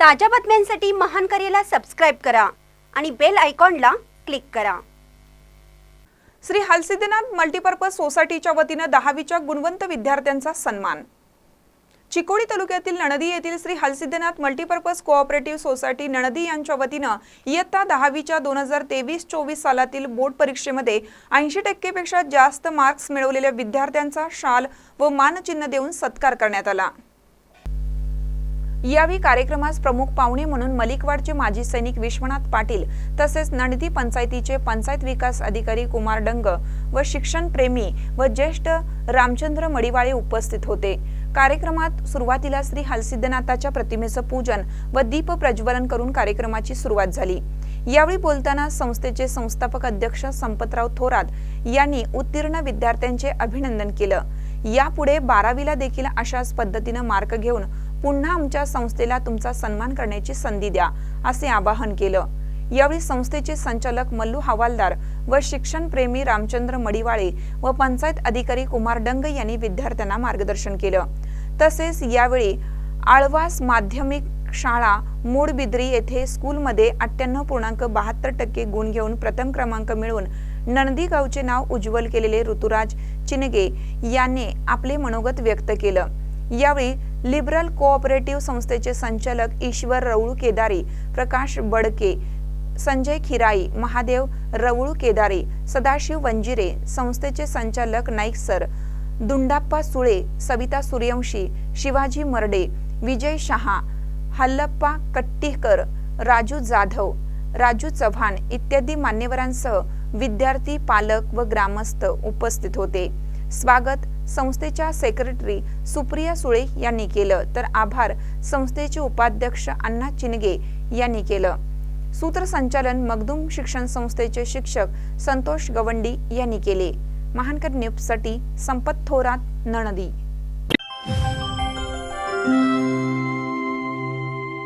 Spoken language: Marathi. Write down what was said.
ताज्या बातम्यांसाठी महान करेला सबस्क्राईब करा आणि बेल आयकॉनला क्लिक करा. श्री हलसिद्धनाथ मल्टीपर्पज सोसायटीच्या वतीनं दहावीच्या गुणवंत विद्यार्थ्यांचा सन्मान. चिकोडी तालुक्यातील नणदी येथील Shri Halasiddhanath multipurpose cooperative society Nanadi यांच्या वतीनं इयत्ता दहावीच्या दोन हजार तेवीस चोवीस सालातील बोर्ड परीक्षेमध्ये ऐंशी टक्केपेक्षा जास्त मार्क्स मिळवलेल्या विद्यार्थ्यांचा शाल व मानचिन्ह देऊन सत्कार करण्यात आला. यावेळी कार्यक्रमास प्रमुख पाहुणे म्हणून मलिकवाडचे माजी सैनिक विश्वनाथ पाटील तसेच नंदी पंचायतीचे पंचायत विकास अधिकारी कुमार डंग व शिक्षण प्रेमी व ज्येष्ठ रामचंद्र मडिवाळे उपस्थित होते. कार्यक्रमात सुरुवातीला श्री हलसिद्धनाथाच्या प्रतिमेचं पूजन व दीप प्रज्वलन करून कार्यक्रमाची सुरुवात झाली. यावेळी बोलताना संस्थेचे संस्थापक अध्यक्ष संपतराव थोरात यांनी उत्तीर्ण विद्यार्थ्यांचे अभिनंदन केलं. यापुढे बारावीला देखील अशाच पद्धतीनं मार्क घेऊन पुन्हा आमच्या संस्थेला तुमचा सन्मान करण्याची संधी द्या असे आवाहन केलं. यावेळी संस्थेचे संचालक मल्लू हवालदार व शिक्षण प्रेमी रामचंद्र मडिवाळे व पंचायत अधिकारी कुमार डंग यांनी विद्यार्थ्यांना मार्गदर्शन केलं. तसेच यावेळी आळवास माध्यमिक शाळा मूडबिद्री येथे स्कूलमध्ये अठ्ठ्याण्णव पूर्णांक बहात्तर टक्के गुण घेऊन प्रथम क्रमांक मिळवून नंदी गावचे नाव उज्ज्वल केलेले ऋतुराज चिनगे यांनी आपले मनोगत व्यक्त केलं. यावेळी लिबरल कोऑपरेटिव्ह संस्थेचे संचालक ईश्वर रवळू केदारी प्रकाश बडके संजय खिराई महादेव रवळू केदारी सदाशिव वंजिरे संस्थेचे संचालक नाईक सर दुंडाप्पा सुळे सविता सूर्यवंशी शिवाजी मर्डे विजय शहा हल्लप्पा कट्टीकर राजू जाधव राजू चव्हाण इत्यादी मान्यवरांसह विद्यार्थी पालक व ग्रामस्थ उपस्थित होते. स्वागत संस्थेच्या सेक्रेटरी सुप्रिया सुळे यांनी केलं. तर आभार संस्थेचे उपाध्यक्ष अण्णा चिनगे यांनी केलं. सूत्रसंचालन मगदूम शिक्षण संस्थेचे शिक्षक संतोष गवंडी यांनी केले. महानकर न्यूजसाठी संपत थोरात नणदी.